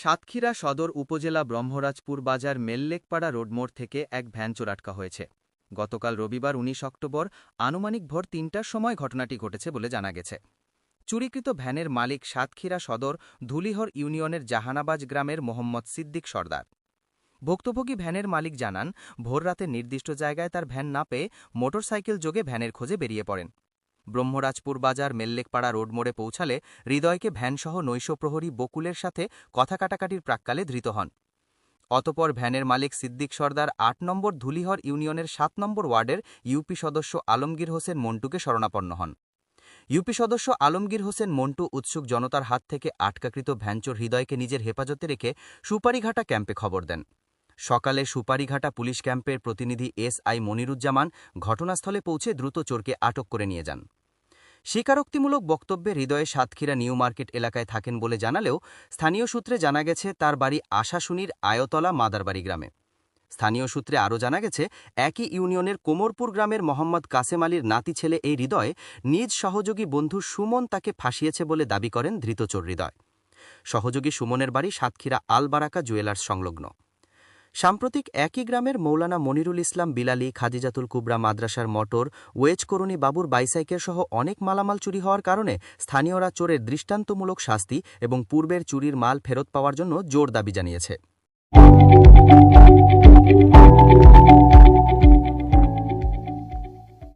সাতক্ষীরা সদর উপজেলা ব্রহ্মরাজপুর বাজার মেল্লেকপাড়া রোডমোড় থেকে এক ভ্যান চোরাটকা হয়েছে। গতকাল রবিবার উনিশ অক্টোবর আনুমানিক ভোর তিনটার সময় ঘটনাটি ঘটেছে বলে জানা গেছে। চুরিকৃত ভ্যানের মালিক সাতক্ষীরা সদর ধুলিহর ইউনিয়নের জাহানাবাজ গ্রামের মোহাম্মদ সিদ্দিক সর্দার। ভুক্তভোগী ভ্যানের মালিক জানান, ভোররাতে নির্দিষ্ট জায়গায় তার ভ্যান না পেয়ে মোটরসাইকেল যোগে ভ্যানের খোঁজে বেরিয়ে পড়েন। ব্রহ্মরাজপুর বাজার মেল্লেকপাড়া রোড মোড়ে পৌঁছালে হৃদয়কে ভ্যানসহ নৈশপ্রহরী বকুলের সাথে কথা কাটাকাটির প্রাক্কালে ধৃত হন। অতপর ভ্যানের মালিক সিদ্দিক সর্দার আট নম্বর ধুলিহর ইউনিয়নের সাত নম্বর ওয়ার্ডের ইউপি সদস্য আলমগীর হোসেন মন্টুকে শরণাপন্ন হন। ইউপি সদস্য আলমগীর হোসেন মন্টু উৎসুক জনতার হাত থেকে আটকাকৃত ভ্যানচোর হৃদয়কে নিজের হেফাজতে রেখে সুপারিঘাটা ক্যাম্পে খবর দেন। সকালে সুপারিঘাটা পুলিশ ক্যাম্পের প্রতিনিধি এস আই মনিরুজ্জামান ঘটনাস্থলে পৌঁছে দ্রুত চোরকে আটক করে নিয়ে যান। স্বীকারোক্তিমূলক বক্তব্যে হৃদয়ে সাতক্ষীরা নিউ মার্কেট এলাকায় থাকেন বলে জানালেও স্থানীয় সূত্রে জানা গেছে, তার বাড়ি আশাশুনির আয়তলা মাদারবাড়ি গ্রামে। স্থানীয় সূত্রে আরও জানা গেছে, একই ইউনিয়নের কোমরপুর গ্রামের মোহাম্মদ কাসেম আলীর নাতি ছেলে এই হৃদয় নিজ সহযোগী বন্ধু সুমন তাকে ফাঁসিয়েছে বলে দাবি করেন ধৃতচোর হৃদয়। সহযোগী সুমনের বাড়ি সাতক্ষীরা আলবারাকা জুয়েলার্স সংলগ্ন। সাম্প্রতিক একই গ্রামের মৌলানা মনিরুল ইসলাম বিলালি, খাদিজাতুল কুবরা মাদ্রাসার মটর, ওয়েজ করুণী বাবুর বাইসাইকেল সহ অনেক মালামাল চুরি হওয়ার কারণে স্থানীয়রা চোরের দৃষ্টান্তমূলক শাস্তি এবং পূর্বের চুরির মাল ফেরত পাওয়ার জন্য জোর দাবি জানিয়েছে।